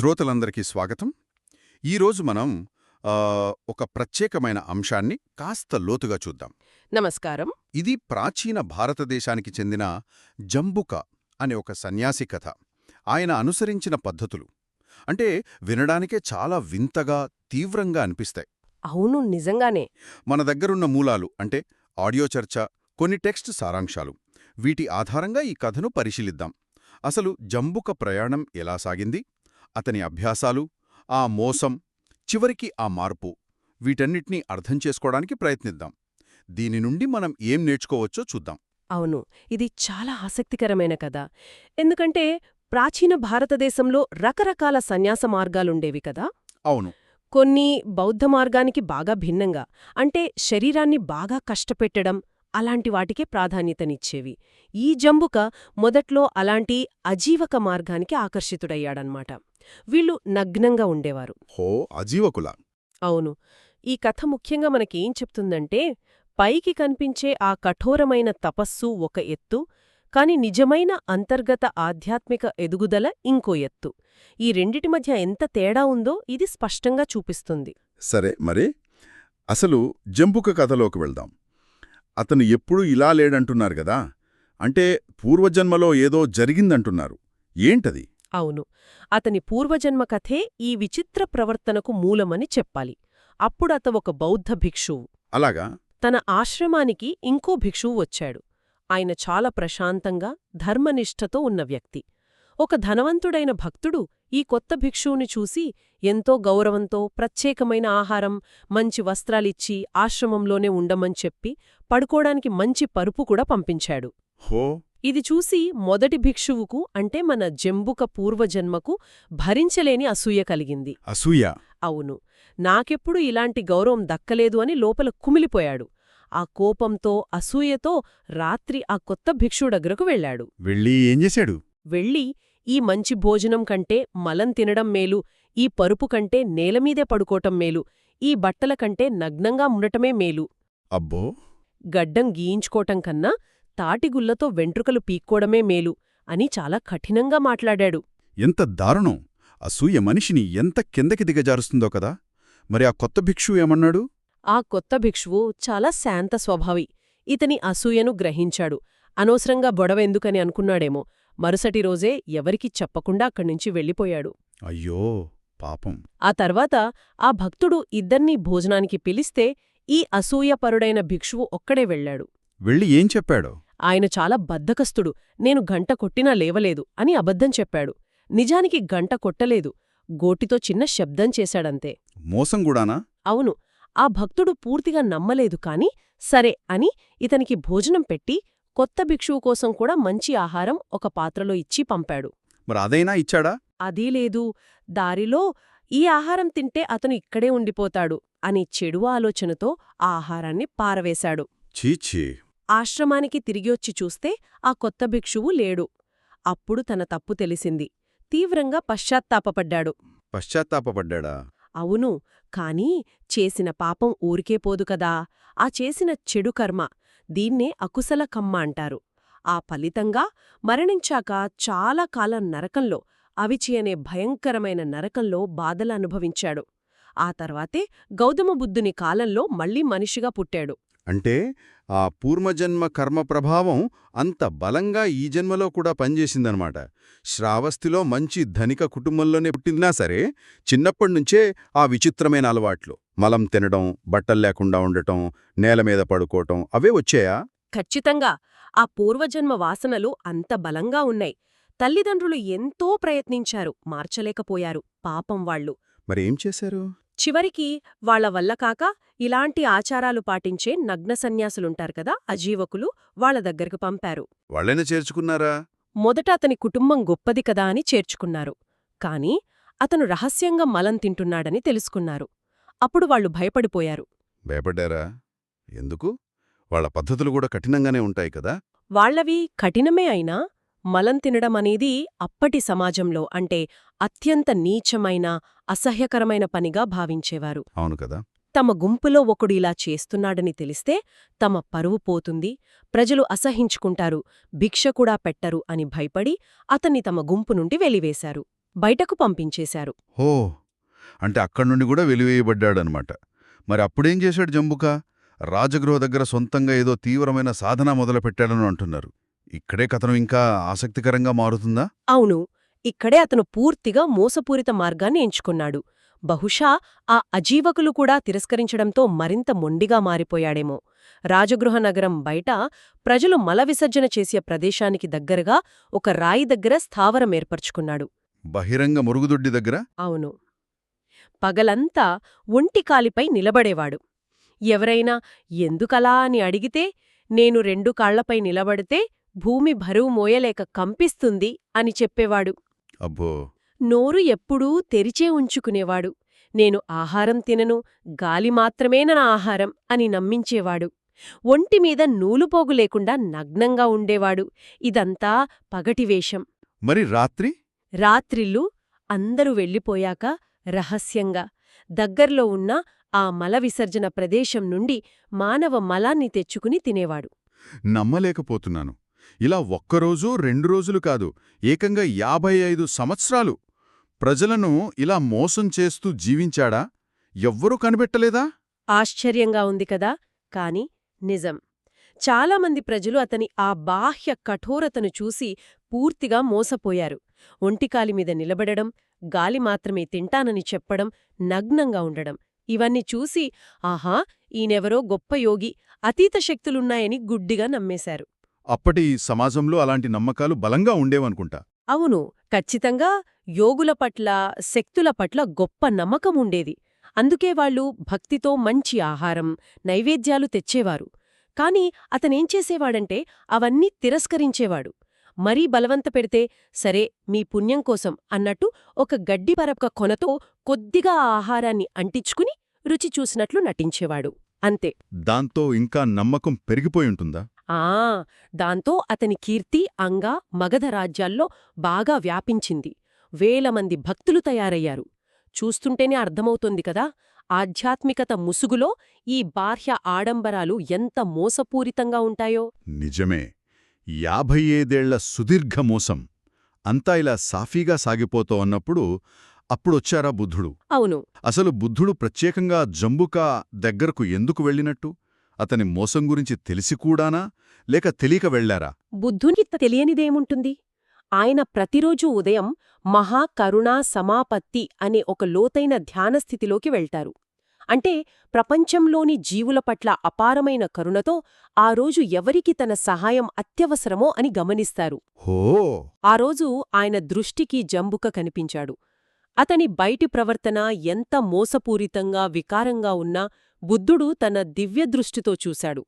శ్రోతలందరికీ స్వాగతం. ఈరోజు మనం ఒక ప్రత్యేకమైన అంశాన్ని కాస్త లోతుగా చూద్దాం. నమస్కారం. ఇది ప్రాచీన భారతదేశానికి చెందిన జంబుక అనే ఒక సన్యాసి కథ. ఆయన అనుసరించిన పద్ధతులు. అంటే వినడానికే చాలా వింతగా తీవ్రంగా అనిపిస్తాయి. అవును నిజంగానే. మన దగ్గరున్న మూలాలు అంటే ఆడియో చర్చ కొన్ని టెక్స్ట్ సారాంశాలు. వీటి ఆధారంగా ఈ కథను పరిశీలిద్దాం. అసలు జంబుక ప్రయాణం ఎలా సాగింది? అతని అభ్యాసాలు ఆ మోసం చివరికి ఆ మార్పు. వీటన్నిటినీ అర్థం చేసుకోవడానికి ప్రయత్నిద్దాం. దీని నుండి మనం ఏం నేర్చుకోవచ్చో చూద్దాం. అవును. ఇది చాలా ఆసక్తికరమైన కథ. ఎందుకంటే ప్రాచీన భారతదేశంలో రకరకాల సన్యాస మార్గాలుండేవి కదా? అవును. కొన్ని బౌద్ధ మార్గానికి బాగా భిన్నంగా. అంటే శరీరాన్ని బాగా కష్టపెట్టడం అలాంటి వాటికే ప్రాధాన్యతనిచ్చేవి. ఈ జంబుక మొదట్లో అలాంటి అజీవక మార్గానికి ఆకర్షితుడయ్యాడన్మాట. వీళ్ళు నగ్నంగా ఉండేవారు. హో అజీవకుల. అవును. ఈ కథ ముఖ్యంగా మనకేం చెప్తుందంటే పైకి కనిపించే ఆ కఠోరమైన తపస్సు ఒక ఎత్తు కాని నిజమైన అంతర్గత ఆధ్యాత్మిక ఎదుగుదల ఇంకో ఎత్తు. ఈ రెండిటి మధ్య ఎంత తేడా ఉందో ఇది స్పష్టంగా చూపిస్తుంది. సరే మరి అసలు జంబుక కథలోకి వెళ్దాం. అతను ఎప్పుడూ ఇలా లేడంటున్నారు గదా అంటే పూర్వజన్మలో ఏదో జరిగిందంటున్నారు. ఏంటది? అవును. అతని పూర్వజన్మ కథే ఈ విచిత్ర ప్రవర్తనకు మూలమని చెప్పాలి. అప్పుడత ఒక బౌద్ధ భిక్షువు. అలాగా? తన ఆశ్రమానికి ఇంకో భిక్షువు వచ్చాడు. ఆయన చాలా ప్రశాంతంగా ధర్మనిష్ఠతో ఉన్న వ్యక్తి. ఒక ధనవంతుడైన భక్తుడు ఈ కొత్త భిక్షువుని చూసి ఎంతో గౌరవంతో ప్రత్యేకమైన ఆహారం మంచి వస్త్రాలిచ్చి ఆశ్రమంలోనే ఉండమని చెప్పి పడుకోడానికి మంచి పరుపు కూడా పంపించాడు. హో! ఇది చూసి మొదటి భిక్షువుకు అంటే మన జంబుక పూర్వజన్మకు భరించలేని అసూయ కలిగింది. అసూయ? అవును. నాకెప్పుడు ఇలాంటి గౌరవం దక్కలేదు అని లోపల కుమిలిపోయాడు. ఆ కోపంతో అసూయతో రాత్రి ఆ కొత్త భిక్షుడగ్గరకు వెళ్ళాడు. వెళ్ళి ఏం చేశాడు? వెళ్ళి ఈ మంచి భోజనం కంటే మలం తినడం మేలు ఈ పరుపు కంటే నేలమీదే పడుకోటం మేలు ఈ బట్టల కంటే నగ్నంగా ఉండటమే మేలు. అబ్బో! గడ్డం గీయించుకోటం కన్నా తాటిగుల్లతో వెంట్రుకలు పీక్కోవడమే మేలు అని చాలా కఠినంగా మాట్లాడాడు. ఎంత దారుణం! అసూయ మనిషిని ఎంత కిందకి దిగజారుస్తుందో కదా! మరి ఆ కొత్త భిక్షు ఏమన్నాడు? ఆ కొత్త భిక్షువు చాలా శాంత స్వభావి. ఇతని అసూయను గ్రహించాడు. అనవసరంగా బొడవెందుకని అనుకున్నాడేమో. మరుసటి రోజే ఎవరికీ చెప్పకుండా అక్కడ్నుంచి వెళ్ళిపోయాడు. అయ్యో పాపం. ఆ తర్వాత ఆ భక్తుడు ఇద్దర్నీ భోజనానికి పిలిస్తే ఈ అసూయపరుడైన భిక్షువు ఒక్కడే వెళ్ళాడు. వెళ్ళి ఏం చెప్పాడో? ఆయన చాలా బద్ధకస్తుడు నేను గంట కొట్టినా లేవలేదు అని అబద్ధం చెప్పాడు. నిజానికి గంట కొట్టలేదు గోటితో చిన్న శబ్దం చేశాడంతే. మోసం గూడానా? అవును ఆ భక్తుడు పూర్తిగా నమ్మలేదు కాని సరే అని ఇతనికి భోజనం పెట్టి కొత్త భిక్షువు కోసం కూడా మంచి ఆహారం ఒక పాత్రలో ఇచ్చి పంపాడు. మరి అదైనా ఇచ్చాడా? అదీ లేదు. దారిలో ఈ ఆహారం తింటే అతను ఇక్కడే ఉండిపోతాడు అని చెడు ఆలోచనతో ఆ ఆహారాన్ని పారవేశాడు. చీచీ ఆశ్రమానికి తిరిగివచ్చి చూస్తే ఆ కొత్త భిక్షువు లేడు. అప్పుడు తన తప్పు తెలిసింది. తీవ్రంగా పశ్చాత్తాపపడ్డాడు. పశ్చాత్తాపడ్డా అవును కాని చేసిన పాపం ఊరికే పోదు కదా. ఆ చేసిన చెడు కర్మ దీన్నే అకుశల కమ్మ అంటారు. ఆ ఫలితంగా మరణించాక చాలా కాలం నరకంలో అవిచి అనే భయంకరమైన నరకంలో బాధలు అనుభవించాడు. ఆ తర్వాతే గౌతమ బుద్ధుని కాలంలో మళ్ళీ మనిషిగా పుట్టాడు. అంటే ఆ పూర్వజన్మ కర్మ ప్రభావం అంత బలంగా ఈ జన్మలో కూడా పనిచేసిందనమాట. శ్రావస్తిలో మంచి ధనిక కుటుంబంలోనే పుట్టిందినా సరే చిన్నప్పటినుంచే ఆ విచిత్రమైన అలవాట్లు. మలం తినడం బట్టలు లేకుండా ఉండటం నేల మీద పడుకోవటం అవే వచ్చాయా? ఖచ్చితంగా. ఆ పూర్వజన్మ వాసనలు అంత బలంగా ఉన్నాయి. తల్లిదండ్రులు ఎంతో ప్రయత్నించారు మార్చలేకపోయారు పాపం వాళ్ళు. మరేం చేశారు? చివరికి వాళ్ళ వల్ల కాక ఇలాంటి ఆచారాలు పాటించే నగ్న సన్యాసులుంటారు కదా అజీవకులు వాళ్ళ దగ్గరకు పంపారు. వాళ్ళైనా చేర్చుకున్నారా? మొదట అతని కుటుంబం గొప్పది కదా అని చేర్చుకున్నారు. కాని అతను రహస్యంగా మలం తింటున్నాడని తెలుసుకున్నారు. అప్పుడు వాళ్ళు భయపడిపోయారు. భయపడ్డారా? ఎందుకు? వాళ్ళ పద్ధతులు కూడా కఠినంగానే ఉంటాయి కదా? వాళ్ళవి కఠినమే అయినా మలం తినడం అనేది అప్పటి సమాజంలో అంటే అత్యంత నీచమైన అసహ్యకరమైన పనిగా భావించేవారు. అవును కదా? తమ గుంపులో ఒకడు ఇలా చేస్తున్నాడని తెలిస్తే తమ పరువు పోతుంది ప్రజలు అసహించుకుంటారు భిక్ష కూడా పెట్టరు అని భయపడి అతన్ని తమ గుంపు నుండి వెలివేశారు బయటకు పంపించేశారు. హో అంటే అక్కడి నుండి కూడా వెలివేయబడ్డాడనమాట. మరి అప్పుడేం చేశాడు జంబుక? రాజగృహ దగ్గర సొంతంగా ఏదో తీవ్రమైన సాధన మొదలుపెట్టాడని అంటున్నారు. ఇక్కడే కథనం ఇంకా ఆసక్తికరంగా మారుతుందా? అవును. ఇక్కడే అతను పూర్తిగా మోసపూరిత మార్గాన్ని ఎంచుకున్నాడు. బహుశా ఆ అజీవకులు కూడా తిరస్కరించడంతో మరింత మొండిగా మారిపోయాడేమో. రాజగృహ నగరం బయట ప్రజలు మల విసర్జన చేసే ప్రదేశానికి దగ్గరగా ఒక రాయి దగ్గర స్థావరం ఏర్పరచుకున్నాడు. బహిరంగ మురుగుదొడ్డి దగ్గర? అవును. పగలంతా ఒంటికాలిపై నిలబడేవాడు. ఎవరైనా ఎందుకలా అని అడిగితే నేను రెండు కాళ్ళపై నిలబడితే భూమి బరువు మోయలేక కంపిస్తుంది అని చెప్పేవాడు. అబ్బో! నోరు ఎప్పుడూ తెరిచే ఉంచుకునేవాడు. నేను ఆహారం తినను గాలి మాత్రమే నా ఆహారం అని నమ్మించేవాడు. ఒంటిమీద నూలుపోగు లేకుండా నగ్నంగా ఉండేవాడు. ఇదంతా పగటివేషం మరి రాత్రి? రాత్రిళ్ళు అందరూ వెళ్ళిపోయాక రహస్యంగా దగ్గర్లో ఉన్న ఆ మల విసర్జన ప్రదేశం నుండి మానవ మలాన్ని తెచ్చుకుని తినేవాడు. నమ్మలేకపోతున్నాను. ఇలా ఒక్కరోజు రెండు రోజులు కాదు ఏకంగా యాభై ఐదు సంవత్సరాలు. ప్రజలను ఇలా మోసం చేస్తూ జీవించాడా? ఎవ్వరూ కనిపెట్టలేదా? ఆశ్చర్యంగా ఉంది కదా! కాని నిజం. చాలామంది ప్రజలు అతని ఆ బాహ్య కఠోరతను చూసి పూర్తిగా మోసపోయారు. ఒంటికాలి మీద నిలబడడం గాలి మాత్రమే తింటానని చెప్పడం నగ్నంగా ఉండడం. ఇవన్నీ చూసి ఆహా ఈయనెవరో గొప్ప యోగి అతీత శక్తులున్నాయని గుడ్డిగా నమ్మేశారు. అప్పటి సమాజంలో అలాంటి నమ్మకాలు బలంగా ఉండేవనుకుంటా. అవును ఖచ్చితంగా యోగుల పట్ల శక్తుల పట్ల గొప్ప నమ్మకం ఉండేది. అందుకే వాళ్ళు భక్తితో మంచి ఆహారం నైవేద్యాలు తెచ్చేవారు. కాని అతనేం చేసేవాడంటే అవన్నీ తిరస్కరించేవాడు. మరీ బలవంత పెడితే సరే మీ పుణ్యం కోసం అన్నట్టు ఒక గడ్డి పరపక కొనతో కొద్దిగా ఆ ఆహారాన్ని అంటించుకుని రుచి చూసినట్లు నటించేవాడు. అంతే. దాంతో ఇంకా నమ్మకం పెరిగిపోయుంటుందా ఆ! దాంతో అతని కీర్తి అంగా మగధ రాజ్యాల్లో బాగా వ్యాపించింది. వేల మంది భక్తులు తయారయ్యారు. చూస్తుంటేనే అర్థమవుతోంది కదా ఆధ్యాత్మికత ముసుగులో ఈ బాహ్య ఆడంబరాలు ఎంత మోసపూరితంగా ఉంటాయో. నిజమే. యాభై ఏదేళ్ళ సుదీర్ఘ మోసం. అంతా ఇలా సాఫీగా సాగిపోతూ ఉన్నప్పుడు అప్పుడొచ్చారా బుద్ధుడు? అవును. అసలు బుద్ధుడు ప్రత్యేకంగా జంబుకా దగ్గరకు ఎందుకు వెళ్ళినట్టు? అతని మోసం గురించి తెలిసి కూడానా? లేక తెలియక వెళ్ళారా బుద్ధునికి తెలియనిదేముంటుంది? ఆయన ప్రతిరోజూ ఉదయం మహాకరుణా సమాపత్తి అనే ఒక లోతైన ధ్యానస్థితిలోకి వెళ్తారు. అంటే ప్రపంచంలోని జీవుల పట్ల అపారమైన కరుణతో ఆ రోజు ఎవరికి తన సహాయం అత్యవసరమో అని గమనిస్తారు. హో! ఆ రోజు ఆయన దృష్టికి జంబుక కనిపించాడు. అతని బయటి ప్రవర్తన ఎంత మోసపూరితంగా వికారంగా ఉన్నా బుద్ధుడు తన దివ్యదృష్టితో చూశాడు.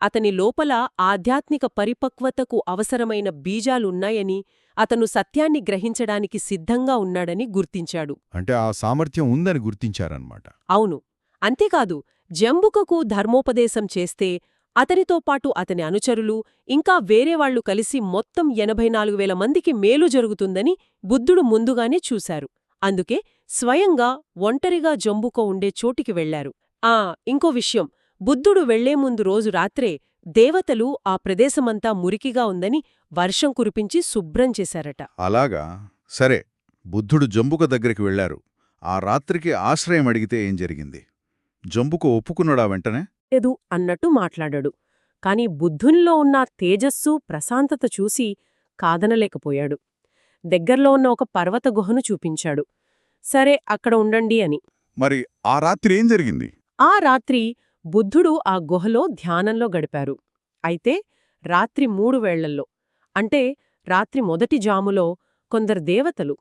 అతని లోపల ఆధ్యాత్మిక పరిపక్వతకు అవసరమైన బీజాలున్నాయని అతను సత్యాన్ని గ్రహించడానికి సిద్ధంగా ఉన్నాడని గుర్తించాడు. అంటే ఆ సామర్థ్యం ఉందని గుర్తించారన్నమాట. అవును. అంతేకాదు జంబుకకు ధర్మోపదేశం చేస్తే అతనితో పాటు అతని అనుచరులు ఇంకా వేరేవాళ్ళు కలిసి మొత్తం ఎనభై నాలుగు వేల మందికి మేలు జరుగుతుందని బుద్ధుడు ముందుగానే చూశారు. అందుకే స్వయంగా ఒంటరిగా జంబుకో ఉండే చోటికి వెళ్ళారు ఆ ఇంకో విషయం. బుద్ధుడు వెళ్ళే ముందు రోజు రాత్రే దేవతలు ఆ ప్రదేశమంతా మురికిగా ఉందని వర్షం కురిపించి శుభ్రం చేశారట. అలాగా? సరే బుద్ధుడు జంబుక దగ్గరికి వెళ్ళారు ఆ రాత్రికి ఆశ్రయం అడిగితే ఏం జరిగింది? జంబుక ఒప్పుకున్నాడా వెంటనే? లేదు అన్నట్టు మాట్లాడాడు. కాని బుద్ధునిలో ఉన్న తేజస్సు ప్రశాంతత చూసి కాదనలేకపోయాడు. దగ్గర్లో ఉన్న ఒక పర్వత గుహను చూపించాడు. సరే అక్కడ ఉండండి అని. మరి ఆ రాత్రి ఏం జరిగింది? ఆ రాత్రి బుద్ధుడు ఆ గుహలో ధ్యానంలో గడిపారు. అయితే రాత్రి మూడు వేళ్ళల్లో అంటే రాత్రి మొదటి జాములో కొందరు దేవతలు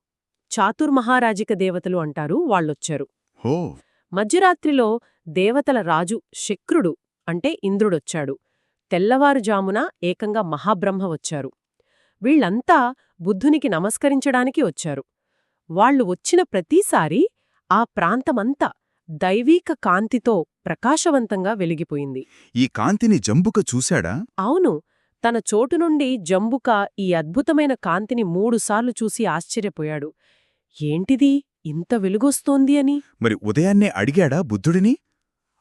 చాతుర్మహారాజిక దేవతలు అంటారు వాళ్ళొచ్చారు. మధ్యరాత్రిలో దేవతల రాజు శక్రుడు అంటే ఇంద్రుడొచ్చాడు. తెల్లవారుజామున ఏకంగా మహాబ్రహ్మ వచ్చారు. వీళ్ళంతా బుద్ధునికి నమస్కరించడానికి వచ్చారు. వాళ్ళు వచ్చిన ప్రతిసారీ ఆ ప్రాంతమంతా దైవీక కాంతితో ప్రకాశవంతంగా వెలిగిపోయింది. ఈ కాంతిని జంబుక చూశాడా? అవును తన చోటు నుండి జంబుక ఈ అద్భుతమైన కాంతిని మూడుసార్లు చూసి ఆశ్చర్యపోయాడు. ఏంటిది? ఇంత వెలుగొస్తోంది అని. మరి ఉదయాన్నే అడిగాడా బుద్ధుడిని?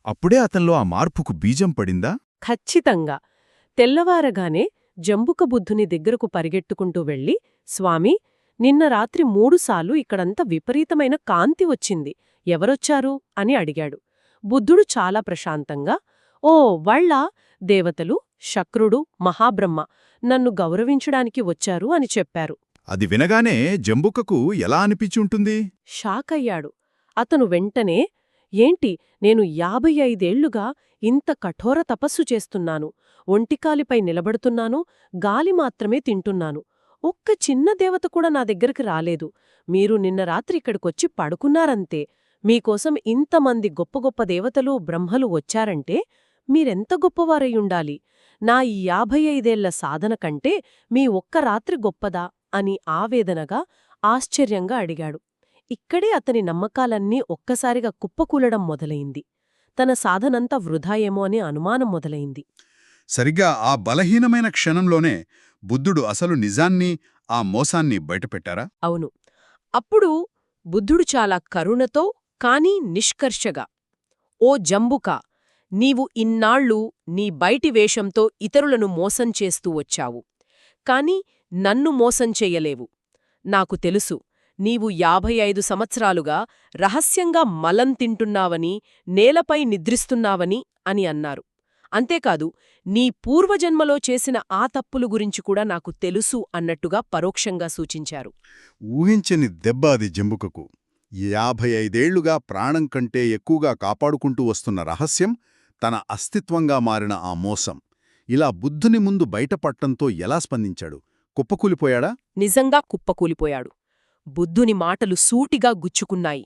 అప్పుడే అతనిలో ఆ మార్పుకు బీజం పడిందా? ఖచ్చితంగా. తెల్లవారగానే జంబుక బుద్ధుని దగ్గరకు పరిగెట్టుకుంటూ వెళ్ళి స్వామీ నిన్న రాత్రి మూడుసార్లు ఇక్కడంత విపరీతమైన కాంతి వచ్చింది. ఎవరొచ్చారు? అని అడిగాడు. బుద్ధుడు చాలా ప్రశాంతంగా ఓ వాళ్ళ దేవతలు శక్రుడు మహాబ్రహ్మ నన్ను గౌరవించడానికి వచ్చారు అని చెప్పారు. అది వినగానే జంబుకకు ఎలా అనిపించి ఉంటుంది? షాకయ్యాడు. అతను వెంటనే ఏంటి నేను యాభై ఐదేళ్ళుగా ఇంత కఠోర తపస్సు చేస్తున్నాను ఒంటికాలిపై నిలబడుతున్నాను గాలి మాత్రమే తింటున్నాను. ఒక్క చిన్న దేవత కూడా నా దగ్గరికి రాలేదు. మీరు నిన్న రాత్రి ఇక్కడికొచ్చి పడుకున్నారంతే. మీకోసం ఇంతమంది గొప్ప గొప్ప దేవతలు బ్రహ్మలు వచ్చారంటే మీరెంత గొప్పవారయ్యుండాలి? నా ఈ యాభై ఐదేళ్ళ సాధన కంటే మీ ఒక్క రాత్రి గొప్పదా? అని ఆవేదనగా ఆశ్చర్యంగా అడిగాడు. ఇక్కడే అతని నమ్మకాలన్నీ ఒక్కసారిగా కుప్పకూలడం మొదలైంది. తన సాధనంతా వృధాయేమో అని అనుమానం మొదలైంది. సరిగ్గా ఆ బలహీనమైన క్షణంలోనే బుద్ధుడు అసలు నిజాన్ని ఆ మోసాన్ని బయటపెట్టారా? అవును. అప్పుడు బుద్ధుడు చాలా కరుణతో కాని నిష్కర్షగా ఓ జంబుక నీవు ఇన్నాళ్ళు నీ బయటి వేషంతో ఇతరులను మోసం చేస్తూ వచ్చావు. కాని నన్ను మోసం చెయ్యలేవు నాకు తెలుసు నీవు యాభై ఐదు సంవత్సరాలుగా రహస్యంగా మలం తింటున్నావని నేలపై నిద్రిస్తున్నావని అని అన్నారు. అంతేకాదు నీ పూర్వజన్మలో చేసిన ఆ తప్పులు గురించి కూడా నాకు తెలుసు అన్నట్టుగా పరోక్షంగా సూచించారు. ఊహించని దెబ్బ అది జంబుకకు. యాభై ఐదేళ్ళుగా ప్రాణం కంటే ఎక్కువగా కాపాడుకుంటూ వస్తున్న రహస్యం తన అస్తిత్వంగా మారిన ఆ మోసం. ఇలా బుద్ధుని ముందు బయటపట్టంతో ఎలా స్పందించాడు? కుప్పకూలిపోయాడా? నిజంగా కుప్పకూలిపోయాడు. బుద్ధుని మాటలు సూటిగా గుచ్చుకున్నాయి.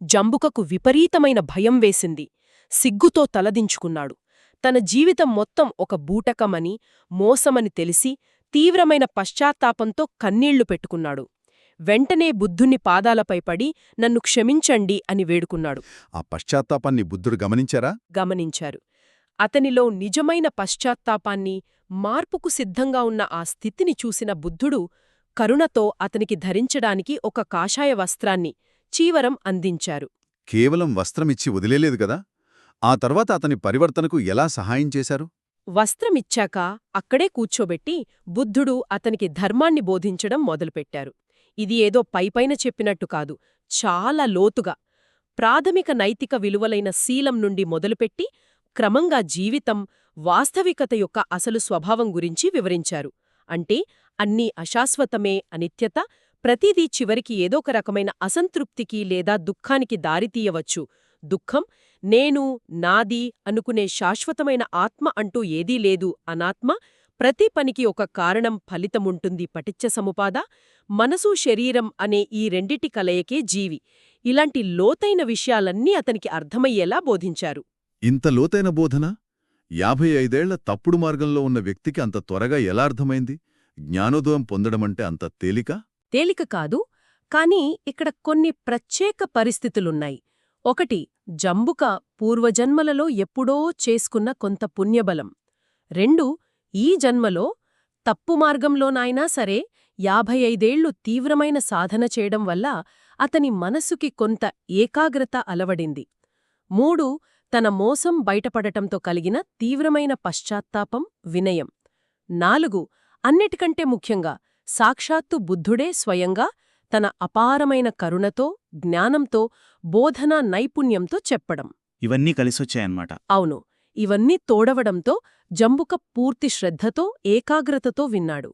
జంబుకకు విపరీతమైన భయం వేసింది. సిగ్గుతో తలదించుకున్నాడు. తన జీవితం మొత్తం ఒక బూటకమని మోసమని తెలిసి తీవ్రమైన పశ్చాత్తాపంతో కన్నీళ్ళు పెట్టుకున్నాడు. వెంటనే బుద్ధుని పాదాలపై పడి నన్ను క్షమించండి అని వేడుకున్నాడు. ఆ పశ్చాత్తాపాన్ని బుద్ధుడు గమనించారా? గమనించారు. అతనిలో నిజమైన పశ్చాత్తాపాన్ని మార్పుకు సిద్ధంగా ఉన్న ఆ స్థితిని చూసిన బుద్ధుడు కరుణతో అతనికి ధరించడానికి ఒక కాషాయ వస్త్రాన్ని చీవరం అందించారు. కేవలం వస్త్రమిచ్చి వదిలేలేదు గదా ఆ తర్వాత అతని పరివర్తనకు ఎలా సహాయం చేశారు? వస్త్రమిచ్చాక అక్కడే కూర్చోబెట్టి బుద్ధుడు అతనికి ధర్మాన్ని బోధించడం మొదలుపెట్టారు. ఇది ఏదో పైపైన చెప్పినట్టు కాదు చాలా లోతుగా. ప్రాథమిక నైతిక విలువలైన శీలం నుండి మొదలుపెట్టి క్రమంగా జీవితం వాస్తవికత యొక్క అసలు స్వభావం గురించి వివరించారు. అంటే అన్నీ అశాశ్వతమే అనిత్యత ప్రతిదీ చివరికి ఏదోక రకమైన అసంతృప్తికి లేదా దుఃఖానికి దారితీయవచ్చు దుఃఖం నేను నాది అనుకునే శాశ్వతమైన ఆత్మ అంటూ ఏదీ లేదు అనాత్మ ప్రతి పనికి ఒక కారణం ఫలితముంటుంది పటిచ్చ సముపాద మనసు శరీరం అనే ఈ రెండిటి కలయికే జీవి. ఇలాంటి లోతైన విషయాలన్నీ అతనికి అర్థమయ్యేలా బోధించారు. ఇంత లోతైన బోధన? యాభై ఐదేళ్ళ తప్పుడు మార్గంలో ఉన్న వ్యక్తికి అంత త్వరగా ఎలా అర్థమైంది? జ్ఞానోదయం పొందడమంటే అంత తేలిక? తేలిక కాదు కాని ఇక్కడ కొన్ని ప్రత్యేక పరిస్థితులున్నాయి. ఒకటి జంబుక పూర్వజన్మలలో ఎప్పుడో చేసుకున్న కొంత పుణ్యబలం. రెండు ఈ జన్మలో తప్పు మార్గంలోనైనా సరే యాభై ఐదేళ్ళు తీవ్రమైన సాధన చేయడం వల్ల అతని మనసుకి కొంత ఏకాగ్రత అలవడింది. మూడు తన మోసం బయటపడటంతో కలిగిన తీవ్రమైన పశ్చాత్తాపం వినయం. నాలుగు అన్నిటికంటే ముఖ్యంగా సాక్షాత్తు బుద్ధుడే స్వయంగా తన అపారమైన కరుణతో జ్ఞానంతో బోధనా నైపుణ్యంతో చెప్పడం. ఇవన్నీ కలిసొచ్చాయన్నమాట. అవును ఇవన్నీ తోడవడంతో జంబుక పూర్తి శ్రద్ధతో ఏకాగ్రతతో విన్నాడు.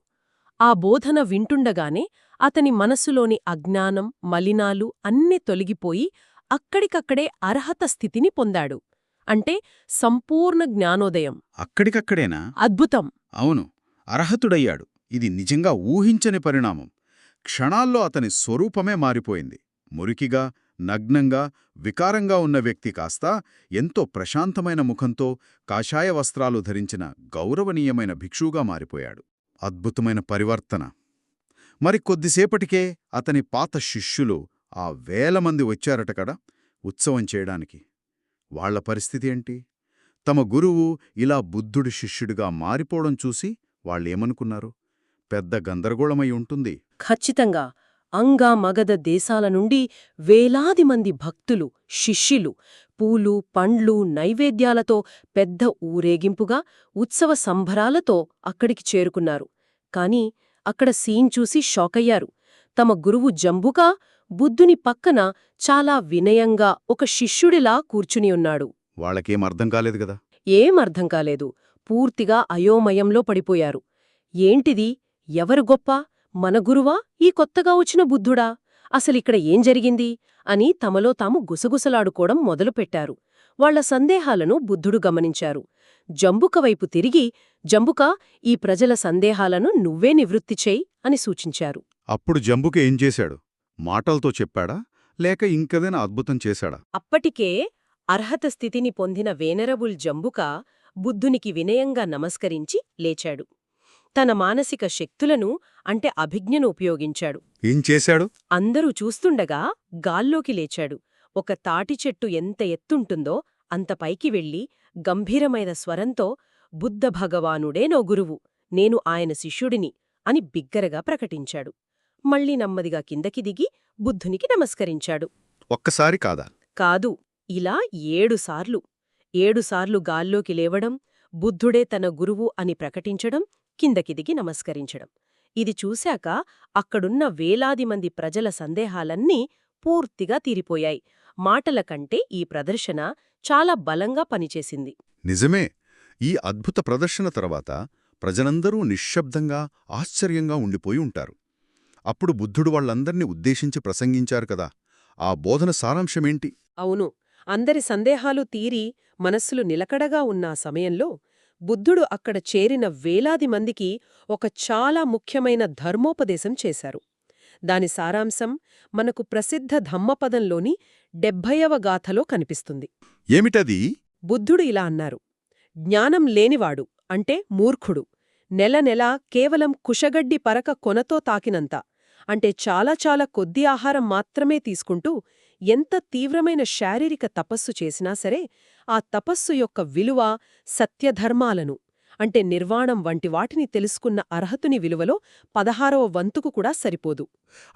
ఆ బోధన వింటుండగానే అతని మనసులోని అజ్ఞానం మలినాలు అన్నీ తొలగిపోయి అక్కడికక్కడే అర్హత స్థితిని పొందాడు. అంటే సంపూర్ణ జ్ఞానోదయం. అక్కడికక్కడేనా? అద్భుతం. అవును. అర్హతుడయ్యాడు. ఇది నిజంగా ఊహించని పరిణామం. క్షణాల్లో అతని స్వరూపమే మారిపోయింది. మురికిగా నగ్నంగా వికారంగా ఉన్న వ్యక్తి కాస్త ఎంతో ప్రశాంతమైన ముఖంతో కాషాయ వస్త్రాలు ధరించిన గౌరవనీయమైన భిక్షువుగా మారిపోయాడు. అద్భుతమైన పరివర్తన. మరి కొద్దిసేపటికే అతని పాత శిష్యులు ఆ వేల మంది వచ్చారట కదా ఉత్సవం చేయడానికి. వాళ్ళ పరిస్థితి ఏంటి? తమ గురువు ఇలా బుద్ధుడి శిష్యుడిగా మారిపోవడం చూసి వాళ్ళేమనుకున్నారు? పెద్ద గందరగోళమై ఉంటుంది. ఖచ్చితంగా. అంగా మగధ దేశాల నుండి వేలాది మంది భక్తులు శిష్యులు పూలు పండ్లు నైవేద్యాలతో పెద్ద ఊరేగింపుగా ఉత్సవ సంభరాలతో అక్కడికి చేరుకున్నారు. కాని అక్కడ సీన్ చూసి షాకయ్యారు. తమ గురువు జంబుకా బుద్ధుని పక్కన చాలా వినయంగా ఒక శిష్యుడిలా కూర్చుని ఉన్నాడు. వాళ్ళకేం అర్థం కాలేదు కదా? ఏం అర్థం కాలేదు. పూర్తిగా అయోమయంలో పడిపోయారు. ఏంటిది? ఎవరు గొప్ప? మన గురువా? ఈ కొత్తగా వచ్చిన బుద్ధుడా? అసలిక్కడ ఏం జరిగింది? అని తమలో తాము గుసగుసలాడుకోవడం మొదలుపెట్టారు. వాళ్ళ సందేహాలను బుద్ధుడు గమనించారు. జంబుక వైపు తిరిగి జంబుక ఈ ప్రజల సందేహాలను నువ్వే నివృత్తి చేయి అని సూచించారు. అప్పుడు జంబుక ఏం చేశాడు? మాటలతో చెప్పాడా? లేక ఇంకదేనా అద్భుతం చేశాడా? అప్పటికే అర్హత స్థితిని పొందిన వేనరబుల్ జంబుక బుద్ధునికి వినయంగా నమస్కరించి లేచాడు. తన మానసిక శక్తులను అంటే అభిజ్ఞను ఉపయోగించాడు. ఏం చేశాడు? అందరూ చూస్తుండగా గాల్లోకి లేచాడు. ఒక తాటి చెట్టు ఎంత ఎత్తుంటుందో అంత పైకి వెళ్ళి గంభీరమైన స్వరంతో బుద్ధ భగవానుడే నో గురువు నేను ఆయన శిష్యుడిని అని బిగ్గరగా ప్రకటించాడు. మళ్ళీ నెమ్మదిగా కిందకి దిగి బుద్ధునికి నమస్కరించాడు. ఒక్కసారి కాదా? కాదు ఇలా ఏడుసార్లు ఏడుసార్లు గాల్లోకి లేవడం బుద్ధుడే తన గురువు అని ప్రకటించడం కిందకి దిగి నమస్కరించడం. ఇది చూశాక అక్కడున్న వేలాది మంది ప్రజల సందేహాలన్నీ పూర్తిగా తీరిపోయాయి. మాటల కంటే ఈ ప్రదర్శన చాలా బలంగా పనిచేసింది. నిజమే. ఈ అద్భుత ప్రదర్శన తర్వాత ప్రజలందరూ నిశ్శబ్దంగా ఆశ్చర్యంగా ఉండిపోయి ఉంటారు. అప్పుడు బుద్ధుడు వాళ్ళందర్నీ ఉద్దేశించి ప్రసంగించారు కదా. ఆ బోధన సారాంశమేంటి? అవును. అందరి సందేహాలు తీరి మనస్సులు నిలకడగా ఉన్న ఆ సమయంలో బుద్ధుడు అక్కడ చేరిన వేలాది మందికి ఒక చాలా ముఖ్యమైన ధర్మోపదేశం చేశారు. దాని సారాంశం మనకు ప్రసిద్ధ ధమ్మపదంలోని డెబ్భైవ గాథలో కనిపిస్తుంది. ఏమిటది? బుద్ధుడు ఇలా అన్నారు. జ్ఞానం లేనివాడు అంటే మూర్ఖుడు. నెల నెలా కేవలం కుషగడ్డి పరక కొనతో తాకినంత. అంటే చాలా చాలా కొద్ది ఆహారం మాత్రమే తీసుకుంటూ ఎంత తీవ్రమైన శారీరక తపస్సు చేసినా సరే ఆ తపస్సు యొక్క విలువ సత్యధర్మాలను అంటే నిర్వాణం వంటి వాటిని తెలుసుకున్న అర్హతుని విలువలో పదహారవ వంతుకు కూడా సరిపోదు.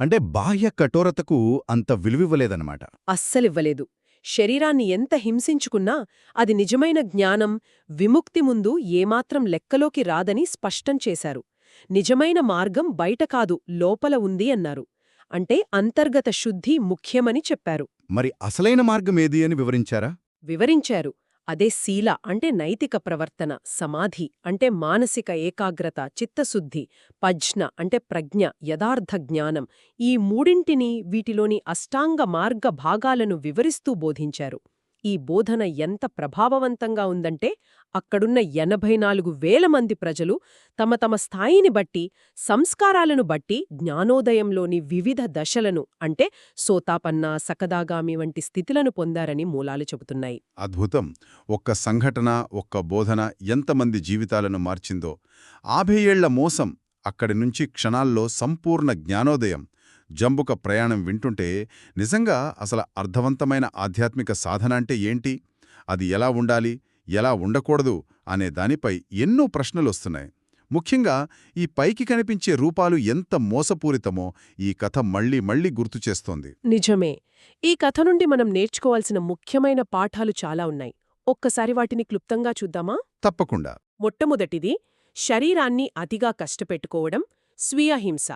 అంటే బాహ్య కఠోరతకు అంత విలువివ్వలేదన్నమాట. అస్సలివ్వలేదు. శరీరాన్ని ఎంత హింసించుకున్నా అది నిజమైన జ్ఞానం విముక్తి ముందు ఏమాత్రం లెక్కలోకి రాదని స్పష్టం చేశారు. నిజమైన మార్గం బయట కాదు లోపల ఉంది అన్నారు. అంటే అంతర్గత శుద్ధి ముఖ్యమని చెప్పారు. మరి అసలైన మార్గమేది అని వివరించారా? వివరించారు. అదే శీల అంటే నైతిక ప్రవర్తన సమాధి అంటే మానసిక ఏకాగ్రత చిత్తశుద్ధి పజ్ఞ అంటే ప్రజ్ఞ యథార్థ జ్ఞానం. ఈ మూడింటిని వీటిలోని అష్టాంగ మార్గ భాగాలను వివరిస్తూ బోధించారు. ఈ బోధన ఎంత ప్రభావవంతంగా ఉందంటే అక్కడున్న ఎనభై నాలుగు వేల మంది ప్రజలు తమ తమ స్థాయిని బట్టి సంస్కారాలను బట్టి జ్ఞానోదయంలోని వివిధ దశలను అంటే సోతాపన్న సకదాగామి వంటి స్థితులను పొందారని మూలాలు చెబుతున్నాయి. అద్భుతం! ఒక్క సంఘటన ఒక్క బోధన ఎంతమంది జీవితాలను మార్చిందో. ఆభై ఏళ్ళ మోసం అక్కడి నుంచి క్షణాల్లో సంపూర్ణ జ్ఞానోదయం. జంబుక ప్రయాణం వింటుంటే నిజంగా అసలు అర్థవంతమైన ఆధ్యాత్మిక సాధన అంటే ఏంటి? అది ఎలా ఉండాలి? ఎలా ఉండకూడదు? అనే దానిపై ఎన్నో ప్రశ్నలొస్తున్నాయి ముఖ్యంగా ఈ పైకి కనిపించే రూపాలు ఎంత మోసపూరితమో ఈ కథ మళ్ళీ మళ్ళీ గుర్తు చేస్తోంది. నిజమే. ఈ కథ నుండి మనం నేర్చుకోవాల్సిన ముఖ్యమైన పాఠాలు చాలా ఉన్నాయి. ఒక్కసారి వాటిని క్లుప్తంగా చూద్దామా? తప్పకుండా. మొట్టమొదటిది శరీరాన్ని అతిగా కష్టపెట్టుకోవడం స్వీయ హింస.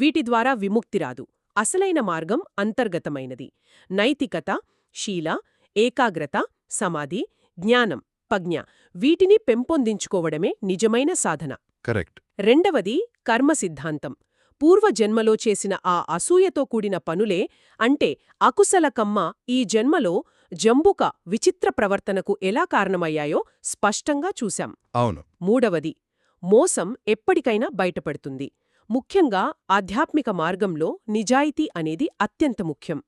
వీటి ద్వారా విముక్తి రాదు. అసలైన మార్గం అంతర్గతమైనది. నైతికత శీల ఏకాగ్రత సమాధి జ్ఞానం పజ్ఞ వీటిని పెంపొందించుకోవడమే నిజమైన సాధన. కరెక్ట్. రెండవది కర్మ సిద్ధాంతం. పూర్వజన్మలో చేసిన ఆ అసూయతో కూడిన పనులే అంటే అకుశల కమ్మ ఈ జన్మలో జంబుక విచిత్ర ప్రవర్తనకు ఎలా కారణమయ్యాయో స్పష్టంగా చూశాం. అవును. మూడవది మోసం ఎప్పటికైనా బయటపడుతుంది. ముఖ్యంగా ఆధ్యాత్మిక మార్గంలో నిజాయితీ అనేది అత్యంత ముఖ్యం.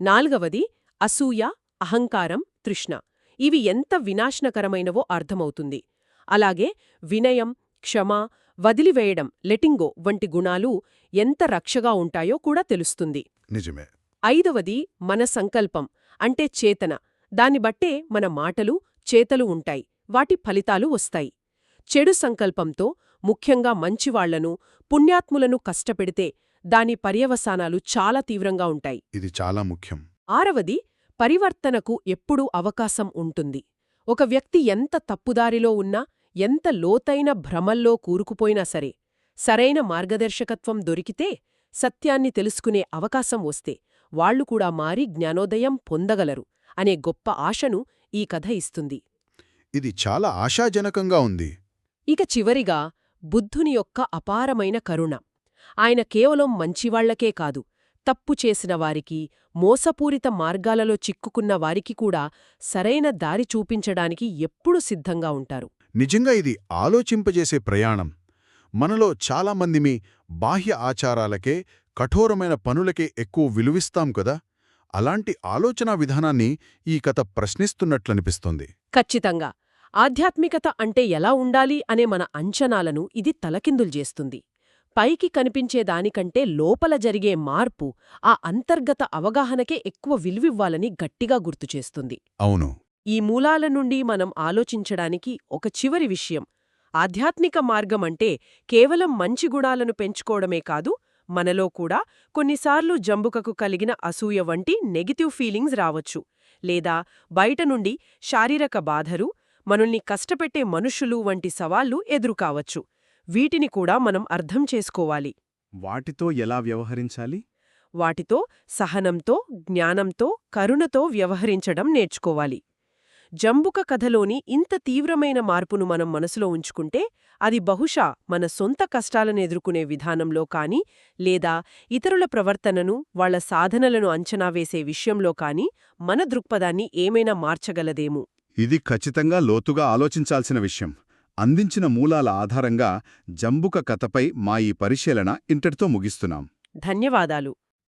నాల్గవది అసూయ అహంకారం తృష్ణ. ఇవి ఎంత వినాశనకరమైనవో అర్థమవుతుంది. అలాగే వినయం క్షమ వదిలివేయడం లెటింగో వంటి గుణాలు ఎంత రక్షగా ఉంటాయో కూడా తెలుస్తుంది. నిజమే. ఐదవది మన సంకల్పం అంటే చేతన. దాన్ని బట్టే మన మాటలు చేతలు ఉంటాయి. వాటి ఫలితాలు వస్తాయి. చెడు సంకల్పంతో ముఖ్యంగా మంచివాళ్ళను పుణ్యాత్ములను కష్టపెడితే దాని పర్యవసానాలు చాలా తీవ్రంగా ఉంటాయి. ఇది చాలా ముఖ్యం. ఆరవది పరివర్తనకు ఎప్పుడూ అవకాశం ఉంటుంది. ఒక వ్యక్తి ఎంత తప్పుదారిలో ఉన్నా ఎంత లోతైన భ్రమల్లో కూరుకుపోయినా సరే సరైన మార్గదర్శకత్వం దొరికితే సత్యాన్ని తెలుసుకునే అవకాశం వస్తే వాళ్ళు కూడా మారి జ్ఞానోదయం పొందగలరు అనే గొప్ప ఆశను ఈ కథ ఇస్తుంది. ఇది చాలా ఆశాజనకంగా ఉంది. ఇక చివరిగా బుద్ధుని యొక్క అపారమైన కరుణ. ఆయన కేవలం మంచివాళ్ళకే కాదు తప్పు చేసిన వారికి మోసపూరిత మార్గాలలో చిక్కుకున్న వారికి కూడా సరైన దారి చూపించడానికి ఎప్పుడూ సిద్ధంగా ఉంటారు. నిజంగా ఇది ఆలోచింపజేసే ప్రయాణం. మనలో చాలామందిమి బాహ్య ఆచారాలకే కఠోరమైన పనులకే ఎక్కువ విలువిస్తాం కదా? అలాంటి ఆలోచనా విధానాన్ని ఈ కథ ప్రశ్నిస్తున్నట్లనిపిస్తుంది. ఖచ్చితంగా. ఆధ్యాత్మికత అంటే ఎలా ఉండాలి అనే మన అంచనాలను ఇది తలకిందులు చేస్తుంది. పైకి కనిపించే దానికంటే లోపల జరిగే మార్పు ఆ అంతర్గత అవగాహనకే ఎక్కువ విలువివ్వాలని గట్టిగా గుర్తుచేస్తుంది అవును. ఈ మూలాల నుండి మనం ఆలోచించడానికి ఒక చివరి విషయం ఆధ్యాత్మిక మార్గమంటే కేవలం మంచి గుణాలను పెంచుకోవడమే కాదు మనలో కూడా కొన్నిసార్లు జంబుకకు కలిగిన అసూయ వంటి నెగటివ్ ఫీలింగ్స్ రావచ్చు. లేదా బయట నుండి శారీరక బాధలు మనల్ని కష్టపెట్టే మనుషులు వంటి సవాళ్ళు ఎదురుకావచ్చు వీటిని కూడా మనం అర్థం చేసుకోవాలి. వాటితో ఎలా వ్యవహరించాలి? వాటితో సహనంతో జ్ఞానంతో కరుణతో వ్యవహరించడం నేర్చుకోవాలి. జంబుక కథలోని ఇంత తీవ్రమైన మార్పును మనం మనసులో ఉంచుకుంటే అది బహుశా మన సొంత కష్టాలను ఎదుర్కొనే విధానంలో కానీ లేదా ఇతరుల ప్రవర్తనను వాళ్ళ సాధనలను అంచనా వేసే విషయంలో కానీ మన దృక్పథాన్ని ఏమైనా మార్చగలదేమో. ఇది ఖచ్చితంగా లోతుగా ఆలోచించాల్సిన విషయం. అందించిన మూలాల ఆధారంగా జంబుక కథపై మా ఈ పరిశీలన ఇంతటితో ముగిస్తున్నాం. ధన్యవాదాలు.